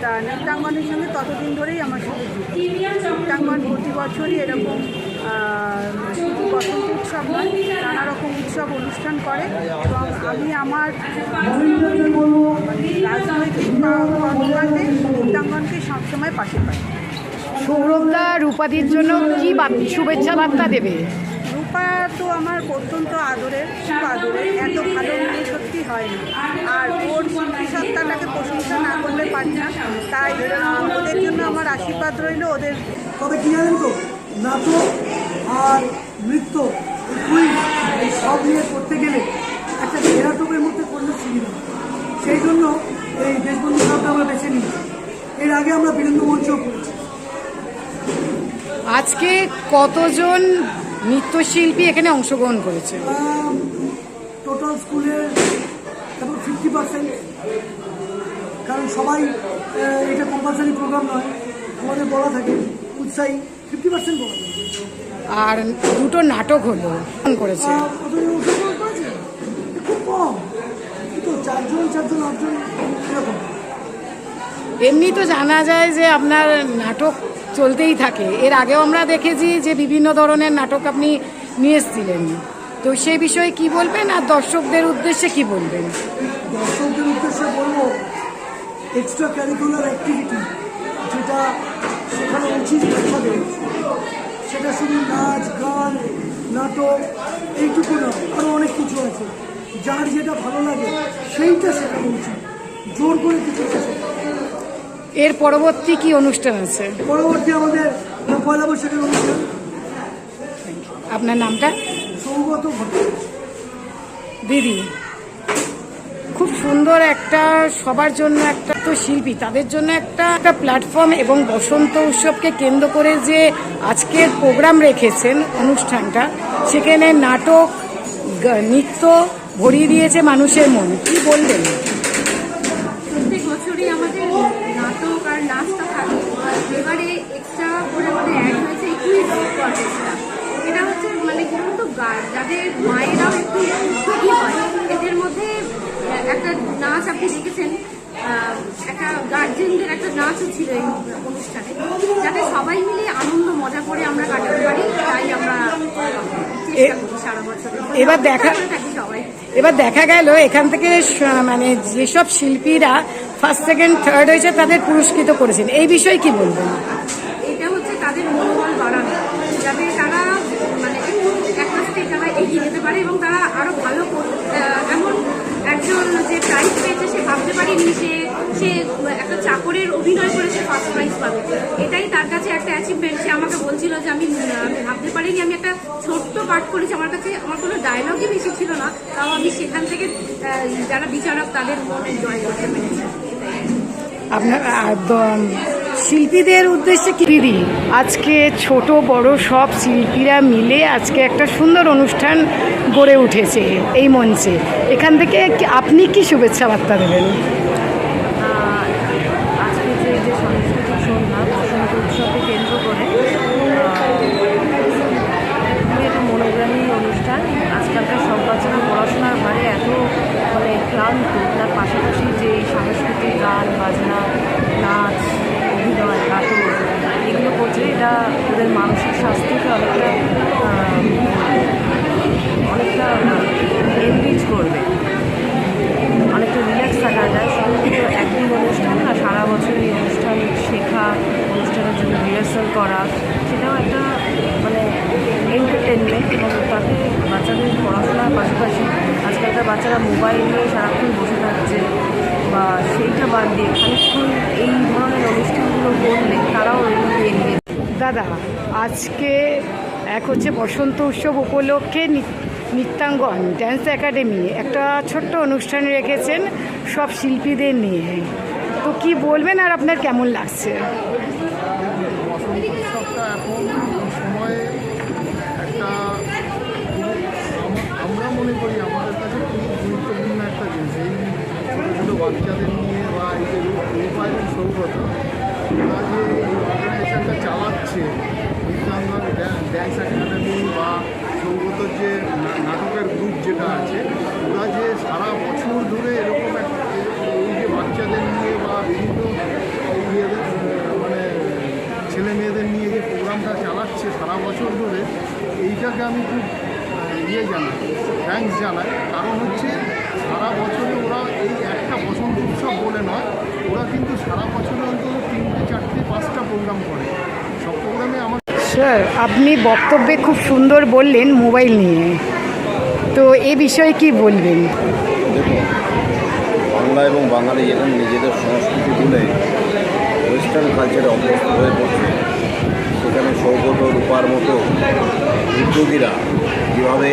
তা নৃত্যাঙ্গনের সঙ্গে ততদিন ধরেই আমার সাথে নৃত্যাঙ্গন প্রতি বছরই এরকম বসন্ত উৎসব নয় নানা রকম উৎসব অনুষ্ঠান করে এবং আমি আমার রাজনৈতিক কর্মকাণ্ডে সবসময় পাশে পাই। সৌরভদা রূপাদির জন্য কি শুভেচ্ছা বার্তা দেবে? রূপা তো আমার অত্যন্ত আদরের খুব আদরের এত ভালো মেয়ে সত্যি হয় না আর ওর সত্তাটাকে প্রশংসা না করলে পারি না। তাই ওদের জন্য আমার আশীর্বাদ রইল ওদের তবে কি জানেন তো নাটক আর নৃত্য এই সব নিয়ে করতে গেলে একটা ঘেরাটোপের মধ্যে করলে সুবিধা। সেই জন্য এই দেশবন্ধু ক্লাবটা আমরা বেছে নিই। এর আগে আমরা বীরেন্দ্র মঞ্চও করেছি। আজকে কতজন নৃত্যশিল্পী এখানে অংশগ্রহণ করেছে। টোটাল স্কুলের ফিফটি পার্সেন্ট কারণ সবাই এটা কম্পালসারি প্রোগ্রাম নয় আমাদের বলা থাকে উৎসাহী ফিফটি পার্সেন্ট বলা আর দুটো নাটক হলো করেছে। খুব কম। কিন্তু চারজন চারজন আটজন এরকম। এমনি তো জানা যায় যে আপনার নাটক চলতেই থাকে। এর আগেও আমরা দেখেছি যে বিভিন্ন ধরনের নাটক আপনি নিয়ে এসেছিলেন। তো সেই বিষয়ে কি বলবেন আর দর্শকদের উদ্দেশ্যে কি বলবেন? দর্শকদের উদ্দেশ্যে বলব এক্সট্রা ক্যারিকুলার অ্যাক্টিভিটি যেটা শেখানো উচিত বাচ্চাদের সেটা শুধু নাচ, গান, নাটক এইটুকু না আরও অনেক কিছু আছে। যার যেটা ভালো লাগে সেইটা শেখানো উচিত। জোর করে কিছু শেখা এর পরবর্তী কি অনুষ্ঠান আছে? পরবর্তী আমাদের পয়লা বৈশাখের অনুষ্ঠান। আপনার নামটা? সৌগত দিদি খুব সুন্দর একটা সবার জন্য একটা তো শিল্পী তাদের জন্য একটা একটা প্ল্যাটফর্ম এবং বসন্ত উৎসবকে কেন্দ্র করে যে আজকের প্রোগ্রাম রেখেছেন অনুষ্ঠানটা সেখানে নাটক নৃত্য ভরিয়ে দিয়েছে মানুষের মন। কি বলবেন প্রত্যেক বছরই আমাদের নাটক আর নাচটা থাকে এবারে এক্সট্রা করে আমাদের অ্যাড হয়েছে এই কুইজ কন্টেস্টটা এটা হচ্ছে মানে কি বলতো গা- যাদের মায়েরাও একটু উদ্যোগী হয় এদের মধ্যে একটা একটা গার্জেনদের একটা নাচও ছিল এই অনুষ্ঠানে। যাতে সবাই মিলে আনন্দ মজা করে আমরা কাটাতে পারি তাই আমরা এবার দেখা- এবার দেখা গেল এখান থেকে মানে যেসব শিল্পীরা ফার্স্ট সেকেন্ড থার্ড হয়েছে তাদের পুরস্কৃত করেছেন। এই বিষয়ে কি বলবেন এটা হচ্ছে তাদের মনোবল বাড়ানো যাতে তারা মানে একটু একটা স্টেপ তারা এগিয়ে যেতে পারে এবং তারা আরও ভালো কর- আহ, এমন একজন যে প্রাইজ পেয়েছে সে ভাবতে পারেনি সে সে একটা চাকরের অভিনয় করে সে ফার্স্ট প্রাইজ পাবে এটাই তার কাছে একটা অ্যাচিভমেন্ট সে বলছিল যে আমি ভাবতে পারিনি আমি একটা ছোট্ট পাঠ করেছি। আমার কাছে আমার কোনো ডায়লগই বেশি ছিল না। তাও আমি সেখান থেকে যারা বিচারক তাদের মনে জয় করতে পেরেছি। আপনার শিল্পীদের উদ্দেশ্যে কি? দিদি আজকে ছোট বড় সব শিল্পীরা মিলে আজকে একটা সুন্দর অনুষ্ঠান গড়ে উঠেছে এই মঞ্চে। এখান থেকে কি- আপনি কি শুভেচ্ছা বার্তা দেবেন আজকে যে যে সাংস্কৃতিক সন্ধ্যা বসন্ত উৎসবকে কেন্দ্র করে আহ, খুবই একটা মনোগ্রামী অনুষ্ঠান আজকালকার সব বাচ্চারা পড়াশোনার ভারে এত মানে ক্লান্ত তার পাশাপাশি যে এই সাংস্কৃতিক গান বাজনা নাচ অভিনয় নাটক এগুলো করছে এটা ওদের মানসিক স্বাস্থ্যকে অনেকটা আহ, অনেকটা এনরিচ করবে অনেকটা রিল্যাক্স থাকা যায় শুধু তো একদিন অনুষ্ঠান না সারা বছর এই অনুষ্ঠান শেখা অনুষ্ঠানের জন্য রিহার্সাল করা সেটাও একটা মানে এন্টারটেনমেন্ট এবং তাতে বাচ্চাদের পড়াশোনার পাশাপাশি আজকালকার বাচ্চারা মোবাইল নিয়ে সারাক্ষণ বসে থাকছে বা সেইটা বাদ দিয়ে খানিকক্ষণ এই ধরনের অনুষ্ঠানগুলো করলে তারাও মধ্যে এগিয়ে দাদা আজকে এক হচ্ছে বসন্ত উৎসব উপলক্ষে নৃত্যাঙ্গন ড্যান্স একাডেমি একটা ছোট্ট অনুষ্ঠান রেখেছেন সব শিল্পীদের নিয়ে। তো কি বলবেন আর আপনার কেমন লাগছে বসন্ত উৎসবটা এখন এই সময়ে একটা আম- আমরা মনে করি আমাদের কাছে খুব গুরুত্বপূর্ণ একটা জিনিস এই ছোটো ছোটো বাচ্চাদের নিয়ে বা এই যে রূপা এবং সৌগত ওরা যে এই অর্গানাইজেশনটা চালাচ্ছে নৃত্যাঙ্গন ড্যান্স একাডেমি বা সৌগতর যে নাটকের গ্রুপ যেটা আছে, ওরা যে সারা বছর ধরে এরকম একটা এই যে বাচ্চাদের নিয়ে বা বিভিন্ন মানে ছেলে মেয়েদের নিয়ে যে প্রোগ্রামটা চালাচ্ছে সারা বছর ধরে, এইটাকে আমি খুব ইয়ে জানাই থ্যাঙ্কস জানাই কারণ হচ্ছে সারা বছরে ওরা এই একটা বসন্ত উৎসব বলে নয় ওরা কিন্তু সারা বছরে অন্তত তিনটে চারটে পাঁচটা প্রোগ্রাম করে। সব প্রোগ্রামে আমার স্যার আপনি বক্তব্যে খুব সুন্দর বললেন মোবাইল নিয়ে। তো এ বিষয়ে কি বলবেন? বাংলা এবং বাঙালি এখন নিজেদের সংস্কৃতি তুলে ওয়েস্টার্ন কালচারে অভ্যস্ত হয়ে পড়ছে। সেখানে সৌগত রূপার মতো উদ্যোগীরা যেভাবে